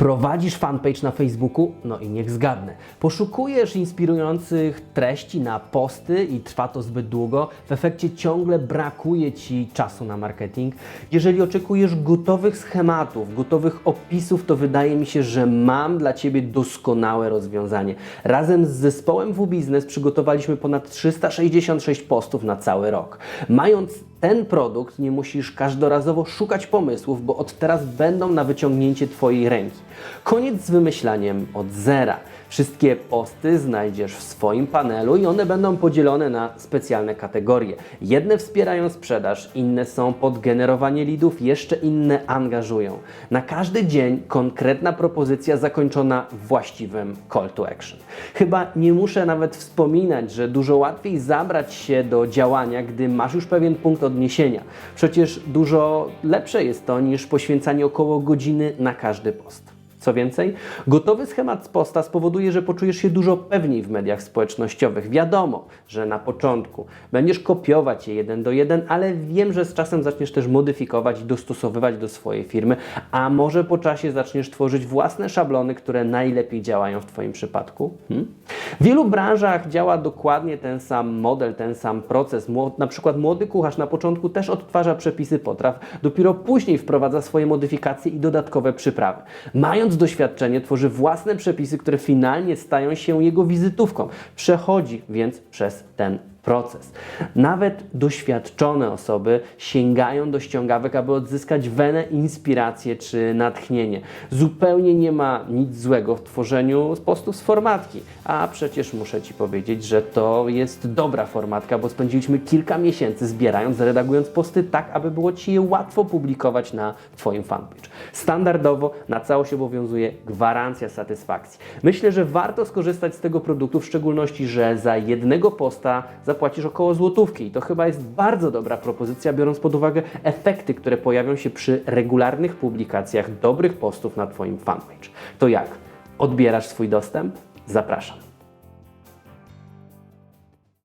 Prowadzisz fanpage na Facebooku? No i niech zgadnę. Poszukujesz inspirujących treści na posty i trwa to zbyt długo. W efekcie ciągle brakuje Ci czasu na marketing. Jeżeli oczekujesz gotowych schematów, gotowych opisów, to wydaje mi się, że mam dla Ciebie doskonałe rozwiązanie. Razem z zespołem W-Business przygotowaliśmy ponad 366 postów na cały rok. Mając ten produkt, nie musisz każdorazowo szukać pomysłów, bo od teraz będą na wyciągnięcie Twojej ręki. Koniec z wymyślaniem od zera. Wszystkie posty znajdziesz w swoim panelu i one będą podzielone na specjalne kategorie. Jedne wspierają sprzedaż, inne są pod generowanie lidów, jeszcze inne angażują. Na każdy dzień konkretna propozycja zakończona właściwym call to action. Chyba nie muszę nawet wspominać, że dużo łatwiej zabrać się do działania, gdy masz już pewien punkt odniesienia. Przecież dużo lepsze jest to niż poświęcanie około godziny na każdy post. Co więcej, gotowy schemat posta spowoduje, że poczujesz się dużo pewniej w mediach społecznościowych. Wiadomo, że na początku będziesz kopiować je jeden do jeden, ale wiem, że z czasem zaczniesz też modyfikować i dostosowywać do swojej firmy, a może po czasie zaczniesz tworzyć własne szablony, które najlepiej działają w Twoim przypadku. Hmm? W wielu branżach działa dokładnie ten sam model, ten sam proces. Na przykład młody kucharz na początku też odtwarza przepisy potraw, dopiero później wprowadza swoje modyfikacje i dodatkowe przyprawy. Mając doświadczenie, tworzy własne przepisy, które finalnie stają się jego wizytówką. Przechodzi więc przez ten proces. Nawet doświadczone osoby sięgają do ściągawek, aby odzyskać wenę, inspirację czy natchnienie. Zupełnie nie ma nic złego w tworzeniu postów z formatki, a przecież muszę Ci powiedzieć, że to jest dobra formatka, bo spędziliśmy kilka miesięcy zbierając, redagując posty tak, aby było Ci je łatwo publikować na Twoim fanpage. Standardowo na całość obowiązuje gwarancja satysfakcji. Myślę, że warto skorzystać z tego produktu, w szczególności, że za jednego posta zapłacisz około złotówki i to chyba jest bardzo dobra propozycja, biorąc pod uwagę efekty, które pojawią się przy regularnych publikacjach dobrych postów na Twoim fanpage. To jak? Odbierasz swój dostęp? Zapraszam.